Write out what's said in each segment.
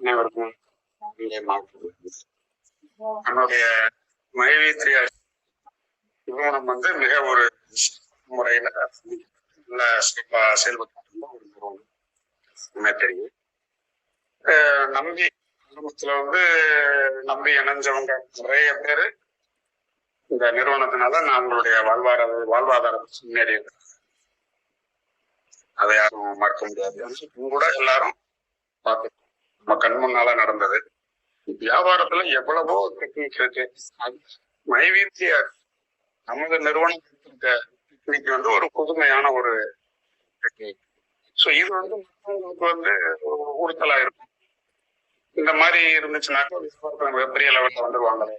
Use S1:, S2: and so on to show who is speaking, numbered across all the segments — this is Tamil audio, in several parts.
S1: அனைவருக்கும் இங்கே மனைவி திரியா நிறுவனம் வந்து மிக ஒரு முறையில நல்ல சிறப்பா செயல்பட்டு ஒரு நிறுவனம் தெரியும். நம்பி குடும்பத்துல வந்து நம்பி இணைஞ்சவங்க நிறைய பேரு இந்த நிறுவனத்தினால நம்மளுடைய வாழ்வாதார வாழ்வாதாரத்தை முன்னேறியது அதை யாரும் மறக்க முடியாது. கூட எல்லாரும் பார்த்து நம்ம கண் முன்னால நடந்தது. வியாபாரத்துல எவ்வளவோ டெக்னிக் இருக்கு. அது நமது நிறுவனம் எடுத்திருக்க டெக்னிக் வந்து ஒரு புதுமையான ஒரு டெக்னிக் ஸோ இது வந்து மற்றவங்களுக்கு வந்து ஒரு உறுத்தலா இருக்கும். இந்த மாதிரி இருந்துச்சுனாக்கா வியாபாரத்துல மிகப்பெரிய லெவல்ல வந்துருவாங்களே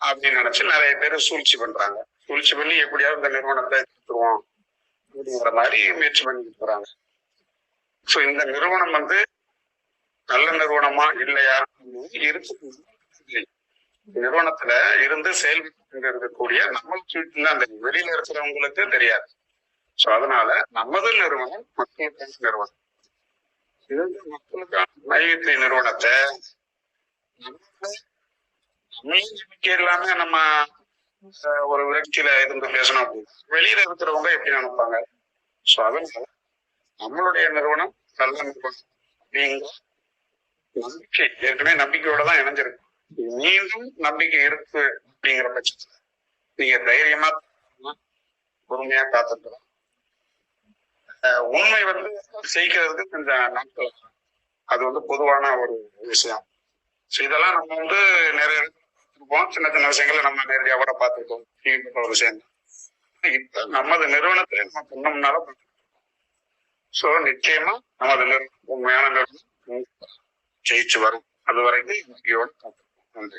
S1: அப்படின்னு நினைச்சு நிறைய பேர் சூழ்ச்சி பண்றாங்க. சூழ்ச்சி பண்ணி எப்படியாவது இந்த நிறுவனத்தை எடுத்துருவோம் அப்படிங்கிற மாதிரி முயற்சி பண்ணிட்டு இருக்கிறாங்க ஸோ இந்த நிறுவனம் வந்து நல்ல நிறுவனமா இல்லையா? இருக்கு நிறுவனத்துல இருந்து செயல்பட்டு இருக்கக்கூடிய நம்மளுக்கு அந்த வெளியில இருக்கிறவங்களுக்கு தெரியாது. சோ அதனால நமது நிறுவனம் மக்களுக்கான நிறுவனம். இது மக்களுக்கான மையத்திரி நிறுவனத்தை நம்ம நம்மளே நம்பிக்கை இல்லாம நம்ம அஹ், ஒரு விரக்தியில இருந்து பேசணும் அப்படின்னு வெளியில இருக்கிறவங்க எப்படி நினைப்பாங்க? சோ அதனால நம்மளுடைய நிறுவனம் நல்ல நிறுவனம். அப்படிங்கிற நம்பிக்கை ஏற்கனவே நம்பிக்கையோட தான் இணைஞ்சிருக்கு. மீண்டும் நம்பிக்கை இருக்கு அப்படிங்கிற பட்சத்துல நீங்க தைரியமா பொறுமையா காத்துக்கலாம் உண்மை வந்து செய்கிறதுக்கு கொஞ்சம் நாட்கள் அது வந்து பொதுவான ஒரு விஷயம். இதெல்லாம் நம்ம வந்து நிறைய இடத்துல சின்ன சின்ன விஷயங்களை நம்ம நேரடியாக கூட பார்த்துருக்கோம் டிவி ஒரு விஷயம் இப்ப நமது நிறுவனத்தை நம்ம பண்ணோம்னால ஸோ நிச்சயமா நமது நிறுவனம் உண்மையான நிறுவனம். ஜெயிச்சு வரும். அது வரைக்கும் நம்பிக்கையோட நன்றி.